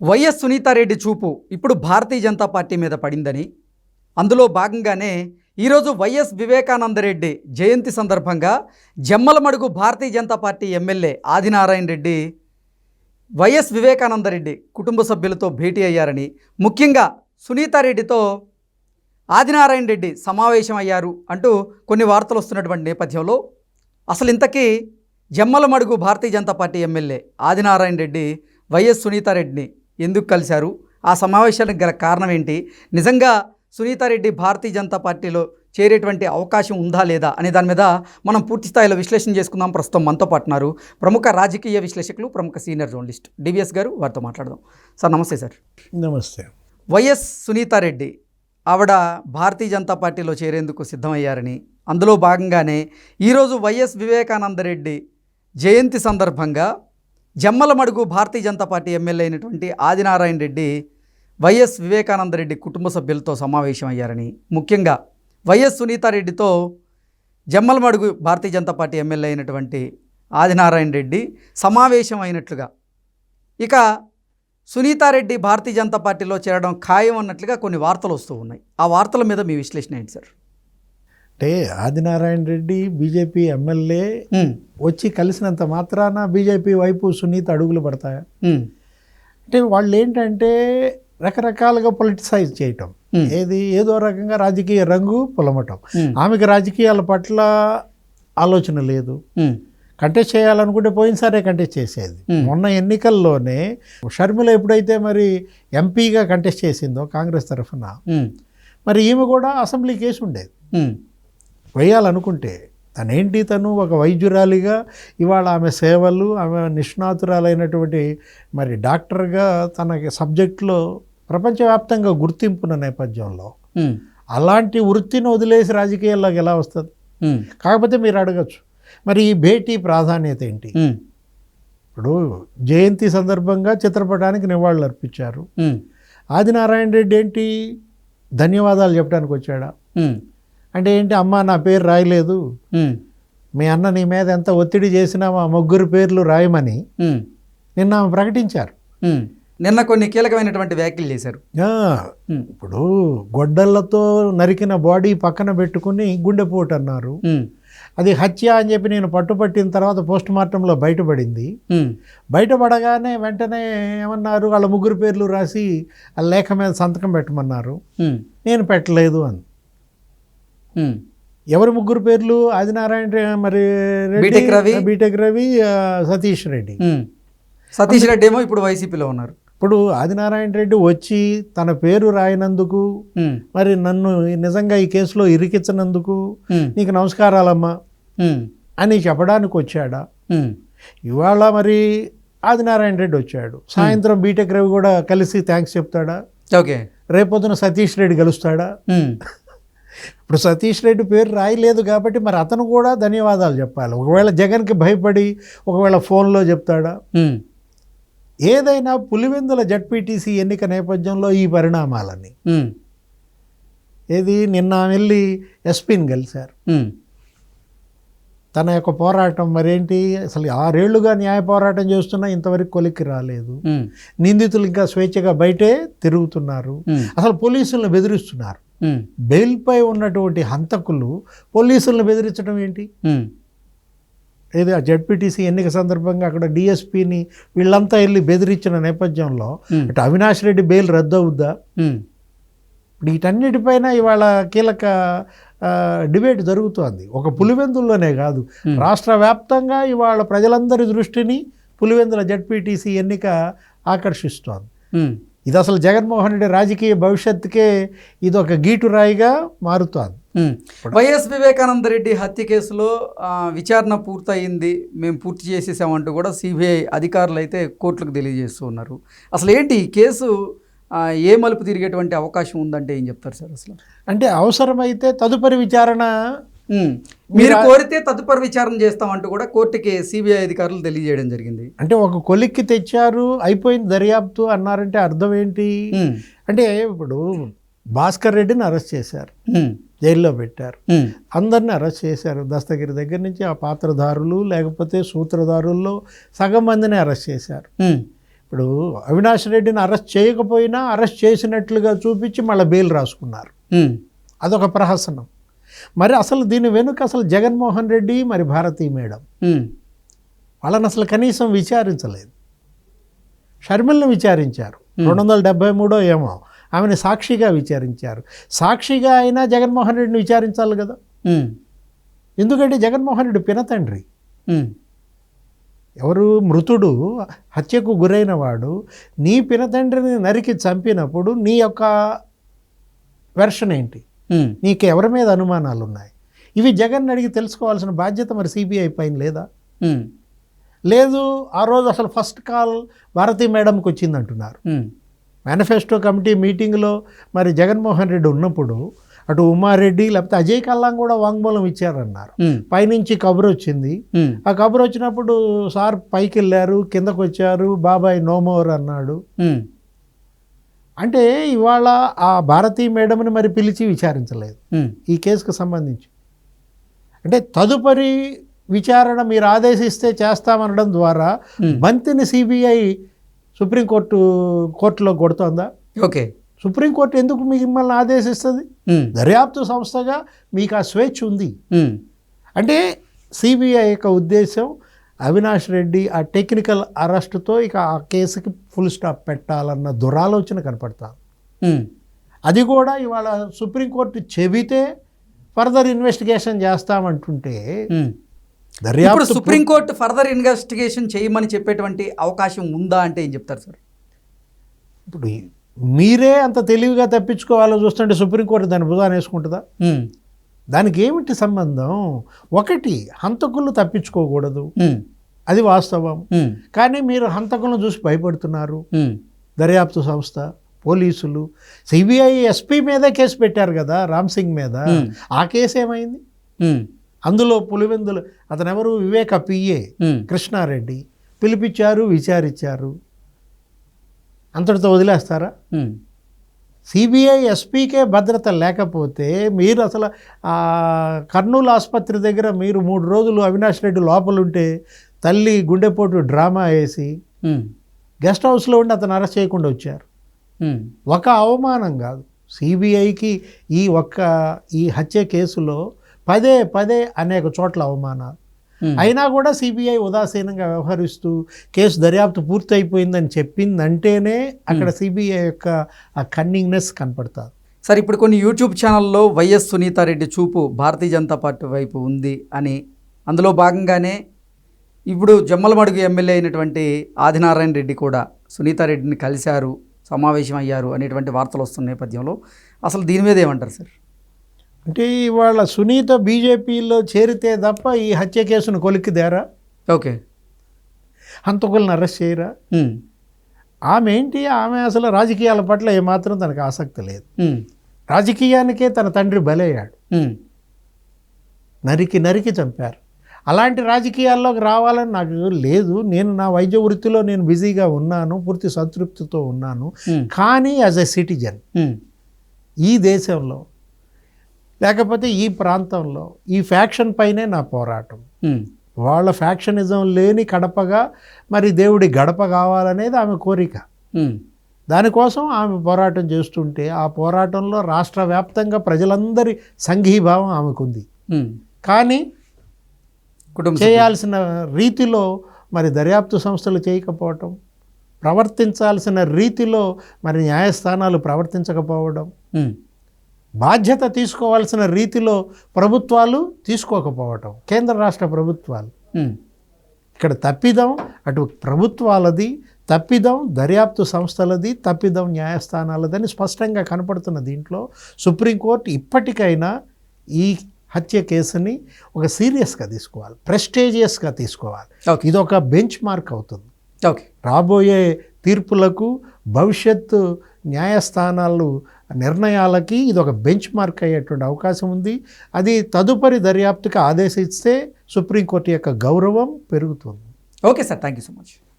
YS Sunitha Reddy చూపు ఇప్పుడు భారతీయ Janata party మీద పడిందని. అందులో భాగంగానే ఈరోజు వైఎస్ వివేకానందరెడ్డి జయంతి సందర్భంగా Jammalamadugu Bharatiya Janata Party MLA Adinarayana Reddy YS Vivekananda Reddy కుటుంబ సభ్యులతో భేటీ అయ్యారని. ముఖ్యంగా సునీతారెడ్డితో ఆదినారాయణ రెడ్డి సమావేశం అయ్యారు అంటూ కొన్ని వార్తలు వస్తున్నటువంటి నేపథ్యంలో అసలు ఇంతకీ Jammalamadugu Bharatiya Janata Party MLA Adinarayana Reddy YS సునీతారెడ్డిని ఎందుకు కలిశారు? ఆ సమావేశానికి గల కారణం ఏంటి? నిజంగా సునీతారెడ్డి భారతీయ జనతా పార్టీలో చేరేటువంటి అవకాశం ఉందా లేదా అనే దాని మీద మనం పూర్తి స్థాయిలో విశ్లేషణ చేసుకుందాం. ప్రస్తుతం మనతో పాటున్నారు ప్రముఖ రాజకీయ విశ్లేషకులు ప్రముఖ సీనియర్ జర్నలిస్ట్ డివిఎస్ గారు. వారితో మాట్లాడదాం. సార్ నమస్తే సార్. నమస్తే. వైఎస్ సునీతారెడ్డి ఆవిడ భారతీయ జనతా పార్టీలో చేరేందుకు సిద్ధమయ్యారని అందులో భాగంగానే ఈరోజు వైఎస్ వివేకానందరెడ్డి జయంతి సందర్భంగా జమ్మలమడుగు భారతీయ జనతా పార్టీ ఎమ్మెల్యే అయినటువంటి ఆదినారాయణ రెడ్డి వైఎస్ వివేకానంద రెడ్డి కుటుంబ సభ్యులతో సమావేశం అయ్యారని ముఖ్యంగా వైఎస్ సునీతారెడ్డితో జమ్మలమడుగు భారతీయ జనతా పార్టీ ఎమ్మెల్యే అయినటువంటి ఆదినారాయణ రెడ్డి సమావేశం అయినట్లుగా ఇక సునీతారెడ్డి భారతీయ జనతా పార్టీలో చేరడం ఖాయం అన్నట్లుగా కొన్ని వార్తలు వస్తూ ఉన్నాయి. ఆ వార్తల మీద మీ విశ్లేషణ ఏంటి సార్? అంటే ఆదినారాయణ రెడ్డి బీజేపీ ఎమ్మెల్యే వచ్చి కలిసినంత మాత్రాన బీజేపీ వైపు సునీత అడుగులు పడతాయా? అంటే వాళ్ళు ఏంటంటే రకరకాలుగా పొలిటిసైజ్ చేయటం. ఏది ఏదో రకంగా రాజకీయ రంగు పొలమటం. ఆమెకి రాజకీయాల పట్ల ఆలోచన లేదు. కంటెస్ట్ చేయాలనుకుంటే పోయినసారే కంటెస్ట్ చేసేది. మొన్న ఎన్నికల్లోనే షర్మిల ఎప్పుడైతే మరి ఎంపీగా కంటెస్ట్ చేసిందో కాంగ్రెస్ తరఫున మరి ఈమె కూడా అసెంబ్లీ కేసు ఉండేది. వేయాలనుకుంటే తనేంటి తను ఒక వైద్యురాలిగా ఇవాళ ఆమె సేవలు ఆమె నిష్ణాతురాలైనటువంటి మరి డాక్టర్గా తనకి సబ్జెక్టులో ప్రపంచవ్యాప్తంగా గుర్తింపున్న నేపథ్యంలో అలాంటి వృత్తిని వదిలేసి రాజకీయాల్లోకి ఎలా వస్తుంది? కాకపోతే మీరు అడగచ్చు. మరి ఈ భేటీ ప్రాధాన్యత ఏంటి? ఇప్పుడు జయంతి సందర్భంగా చిత్రపటానికి నివాళులు అర్పించారు. ఆదినారాయణ రెడ్డి ఏంటి? ధన్యవాదాలు చెప్పడానికి వచ్చాడా? అంటే ఏంటి అమ్మ నా పేరు రాయలేదు. మీ అన్న నీ మీద ఎంత ఒత్తిడి చేసినా మా ముగ్గురు పేర్లు రాయమని నిన్న ఆమె ప్రకటించారు. నిన్న కొన్ని కీలకమైనటువంటి వ్యాఖ్యలు చేశారు. ఇప్పుడు గొడ్డళ్ళతో నరికిన బాడీ పక్కన పెట్టుకుని గుండెపోటు అన్నారు. అది హత్య అని చెప్పి నేను పట్టుపట్టిన తర్వాత పోస్ట్ మార్టంలో బయటపడింది. బయటపడగానే వెంటనే ఏమన్నారు వాళ్ళ ముగ్గురు పేర్లు రాసి ఆ లేఖ మీద సంతకం పెట్టమన్నారు. నేను పెట్టలేదు అని. ఎవరి ముగ్గురు పేర్లు? ఆదినారాయణ మరి రెడ్డి, బీటెక్ రవి. బీటెక్ రవి సతీష్ రెడ్డి. సతీష్ రెడ్డి ఏమో ఇప్పుడు వైసీపీలో ఉన్నారు. ఇప్పుడు ఆదినారాయణ రెడ్డి వచ్చి తన పేరు రాయనందుకు మరి నన్ను నిజంగా ఈ కేసులో ఇరికించినందుకు నీకు నమస్కారాలమ్మా అని చెప్పడానికి వచ్చాడా? ఇవాళ మరి ఆదినారాయణ రెడ్డి వచ్చాడు. సాయంత్రం బీటెక్ రవి కూడా కలిసి థ్యాంక్స్ చెప్తాడా? ఓకే. రేపొద్దున సతీష్ రెడ్డి కలుస్తాడా ఇప్పుడు సతీష్ రెడ్డి పేరు రాయలేదు కాబట్టి మరి అతను కూడా ధన్యవాదాలు చెప్పాలి. ఒకవేళ జగన్కి భయపడి ఒకవేళ ఫోన్లో చెప్తాడా? ఏదైనా పులివెందుల జడ్పీటీసీ ఎన్నిక నేపథ్యంలో ఈ పరిణామాలని ఏది? నిన్న వెళ్ళి ఎస్పీని కలిశారు తన యొక్క పోరాటం మరేంటి? అసలు ఆరేళ్ళుగా న్యాయ పోరాటం చేస్తున్నా ఇంతవరకు కొలిక్కి రాలేదు. నిందితులు ఇంకా స్వేచ్ఛగా బయటే తిరుగుతున్నారు. అసలు పోలీసులను బెదిరిస్తున్నారు. బెయిల్పై ఉన్నటువంటి హంతకులు పోలీసులను బెదిరించడం ఏంటి? ఉమ్, ఏది జడ్పీటీసీ ఎన్నిక సందర్భంగా అక్కడ డిఎస్పీని వీళ్ళంతా వెళ్ళి బెదిరించిన నేపథ్యంలో Hmm. ఇటు అవినాష్ రెడ్డి బెయిల్ రద్దు అవుద్దా వీటన్నిటిపైన ఇవాళ కీలక డిబేట్ జరుగుతోంది. ఒక పులివెందుల్లోనే కాదు. Hmm. రాష్ట్ర వ్యాప్తంగా ఇవాళ ప్రజలందరి దృష్టిని పులివెందుల జడ్పీటీసీ ఎన్నిక ఆకర్షిస్తోంది. ఇది అసలు జగన్మోహన్ రెడ్డి రాజకీయ భవిష్యత్తుకే ఇది ఒక గీటురాయిగా మారుతోంది. వైఎస్ వివేకానంద రెడ్డి హత్య కేసులో విచారణ పూర్తయింది మేము పూర్తి చేసేసామంటూ కూడా సిబిఐ అధికారులు అయితే కోర్టులకు తెలియజేస్తూ ఉన్నారు అసలు ఏంటి ఈ కేసు ఏ మలుపు తిరిగేటువంటి అవకాశం ఉందంటే ఏం చెప్తారు సార్ అసలు అంటే అవసరమైతే తదుపరి విచారణ. మీరు కోరితే తదుపరి విచారణ చేస్తామంటూ కూడా కోర్టుకి సిబిఐ అధికారులు తెలియజేయడం జరిగింది. అంటే ఒక కొలిక్కి తెచ్చారు అయిపోయింది దర్యాప్తు అన్నారంటే అర్థం ఏంటి. అంటే ఇప్పుడు భాస్కర్ రెడ్డిని అరెస్ట్ చేశారు. జైల్లో పెట్టారు. అందరిని అరెస్ట్ చేశారు. దస్తగిరి దగ్గర నుంచి ఆ పాత్రధారులు లేకపోతే సూత్రధారుల్లో సగం మందిని అరెస్ట్ చేశారు. ఇప్పుడు అవినాష్ రెడ్డిని అరెస్ట్ చేయకపోయినా అరెస్ట్ చేసినట్లుగా చూపించి మళ్ళీ బెయిల్ రాసుకున్నారు. అదొక ప్రహసనం. మరి అసలు దీని వెనుక అసలు జగన్మోహన్ రెడ్డి మరి భారతీ మేడం. వాళ్ళని అసలు కనీసం విచారించలేదు. షర్మిల్ని విచారించారు. రెండు వందల డెబ్బై మూడో ఏమో ఆమెను సాక్షిగా విచారించారు. సాక్షిగా అయినా జగన్మోహన్ రెడ్డిని విచారించాలి కదా. ఎందుకంటే జగన్మోహన్ రెడ్డి పినతండ్రి ఎవరు? మృతుడు హత్యకు గురైన వాడు నీ పినతండ్రిని నరికి చంపినప్పుడు నీ యొక్క వెర్షన్ ఏంటి? నీకు ఎవరి మీద అనుమానాలు ఉన్నాయి ఇవి జగన్ అడిగి తెలుసుకోవాల్సిన బాధ్యత మరి సిబిఐ పైన లేదా? లేదు ఆ రోజు అసలు ఫస్ట్ కాల్ భారతీ మేడంకి వచ్చింది అంటున్నారు మేనిఫెస్టో కమిటీ మీటింగ్లో మరి జగన్మోహన్ రెడ్డి ఉన్నప్పుడు అటు ఉమారెడ్డి లేకపోతే అజయ్ కల్లాం కూడా వాంగ్మూలం ఇచ్చారన్నారు. పైనుంచి కబురు వచ్చింది. ఆ కబురు వచ్చినప్పుడు సార్ పైకి వెళ్ళారు కిందకు వచ్చారు బాబాయ్ నోమోర్ అన్నాడు అంటే ఇవాళ ఆ భారతీ మేడంని మరి పిలిచి విచారించలేదు. ఈ కేసుకు సంబంధించి. అంటే తదుపరి విచారణ మీరు ఆదేశిస్తే చేస్తామనడం ద్వారా. బంతిని సిబిఐ సుప్రీంకోర్టు కోర్టులో కొడుతోందా? ఓకే. సుప్రీంకోర్టు ఎందుకు మిమ్మల్ని ఆదేశిస్తుంది? దర్యాప్తు సంస్థగా మీకు ఆ స్వేచ్ఛ ఉంది. అంటే సిబిఐ యొక్క ఉద్దేశం అవినాష్ రెడ్డి ఆ టెక్నికల్ అరెస్టుతో ఇక ఆ కేసుకి ఫుల్ స్టాప్ పెట్టాలన్న దురాలోచన కనపడతాను ఉమ్, అది కూడా ఇవాళ సుప్రీంకోర్టు చెబితే ఫర్దర్ ఇన్వెస్టిగేషన్ చేస్తామంటుంటే దర్యాప్తు సుప్రీంకోర్టు ఫర్దర్ ఇన్వెస్టిగేషన్ చేయమని చెప్పేటువంటి అవకాశం ఉందా అంటే ఏం చెప్తారు సార్? ఇప్పుడు మీరే అంత తెలివిగా తప్పించుకోవాలో చూస్తుంటే సుప్రీంకోర్టు దాని భుజాన్ని వేసుకుంటుందా? దానికి ఏమిటి సంబంధం? ఒకటి హంతకులు తప్పించుకోకూడదు. అది వాస్తవం. కానీ మీరు హంతకులను చూసి భయపడుతున్నారు. దర్యాప్తు సంస్థ పోలీసులు సిబిఐ ఎస్పీ మీదే కేసు పెట్టారు కదా రామ్ సింగ్ మీద. ఆ కేసు ఏమైంది? అందులో పులివెందులు అతను ఎవరు వివేక పిఏ కృష్ణారెడ్డి. పిలిపించారు విచారించారు. అంతటితో వదిలేస్తారా? సిబిఐ ఎస్పీకే భద్రత లేకపోతే మీరు అసలు కర్నూలు ఆసుపత్రి దగ్గర మీరు మూడు రోజులు అవినాష్ రెడ్డి లోపల ఉంటే తల్లి గుండెపోటు డ్రామా వేసి గెస్ట్ హౌస్లో ఉండి అతను అరెస్ట్ చేయకుండా వచ్చారు. ఒక అవమానం కాదు. సిబిఐకి ఈ ఒక్క ఈ హత్య కేసులో పదే పదే అనేక చోట్ల అవమానాలు. అయినా కూడా సిబిఐ ఉదాసీనంగా వ్యవహరిస్తూ కేసు దర్యాప్తు పూర్తయిపోయిందని చెప్పిందంటేనే అక్కడ సిబిఐ యొక్క ఆ కన్నింగ్నెస్ కనపడుతుంది. సార్ ఇప్పుడు కొన్ని యూట్యూబ్ ఛానల్లో వైఎస్ సునీతారెడ్డి చూపు భారతీయ జనతా పార్టీ వైపు ఉంది అని. అందులో భాగంగానే ఇప్పుడు జమ్మలమడుగు ఎమ్మెల్యే అయినటువంటి ఆదినారాయణ రెడ్డి కూడా సునీతారెడ్డిని కలిశారు సమావేశం అయ్యారు అనేటువంటి వార్తలు వస్తున్న నేపథ్యంలో. అసలు దీని మీద ఏమంటారు సార్? అంటే ఇవాళ సునీత బీజేపీలో చేరితే తప్ప ఈ హత్య కేసును కొలిక్కిదేరా? ఓకే. హంతకులను అరెస్ట్ చేయరా? ఆమె ఏంటి? ఆమె అసలు రాజకీయాల పట్ల ఏమాత్రం తనకు ఆసక్తి లేదు. రాజకీయానికే తన తండ్రి బలయ్యాడు. నరికి నరికి చంపారు. అలాంటి రాజకీయాల్లోకి రావాలని నాకు లేదు. నేను నా వైద్య వృత్తిలో నేను బిజీగా ఉన్నాను పూర్తి సంతృప్తితో ఉన్నాను. కానీ యాజ్ ఎ సిటిజన్ ఈ దేశంలో లేకపోతే ఈ ప్రాంతంలో ఈ ఫ్యాక్షన్ పైనే నా పోరాటం. వాళ్ళ ఫ్యాక్షనిజం లేని కడపగా మరి దేవుడి గడప కావాలనేది ఆమె కోరిక. దానికోసం ఆమె పోరాటం చేస్తుంటే ఆ పోరాటంలో రాష్ట్ర వ్యాప్తంగా ప్రజలందరి సంఘీభావం ఆమెకుంది. కానీ కుటుంబ. చేయాల్సిన రీతిలో మరి దర్యాప్తు సంస్థలు చేయకపోవటం ప్రవర్తించాల్సిన రీతిలో మరి న్యాయస్థానాలు ప్రవర్తించకపోవడం బాధ్యత తీసుకోవాల్సిన రీతిలో ప్రభుత్వాలు తీసుకోకపోవటం కేంద్ర రాష్ట్ర ప్రభుత్వాలు. ఇక్కడ తప్పిదం అటు ప్రభుత్వాలది తప్పిదం దర్యాప్తు సంస్థలది తప్పిదం న్యాయస్థానాలదని స్పష్టంగా కనపడుతున్న దీంట్లో సుప్రీంకోర్టు ఇప్పటికైనా ఈ హత్య కేసుని ఒక సీరియస్గా తీసుకోవాలి ప్రెస్టేజియస్గా తీసుకోవాలి. ఇది ఒక బెంచ్ మార్క్ అవుతుంది. ఓకే. రాబోయే తీర్పులకు భవిష్యత్తు న్యాయస్థానాలు నిర్ణయాలకి ఇది ఒక బెంచ్ మార్క్ అయ్యేటువంటి అవకాశం ఉంది. అది తదుపరి దర్యాప్తుకి ఆదేశిస్తే సుప్రీంకోర్టు యొక్క గౌరవం పెరుగుతుంది. Okay sir. Thank you so much.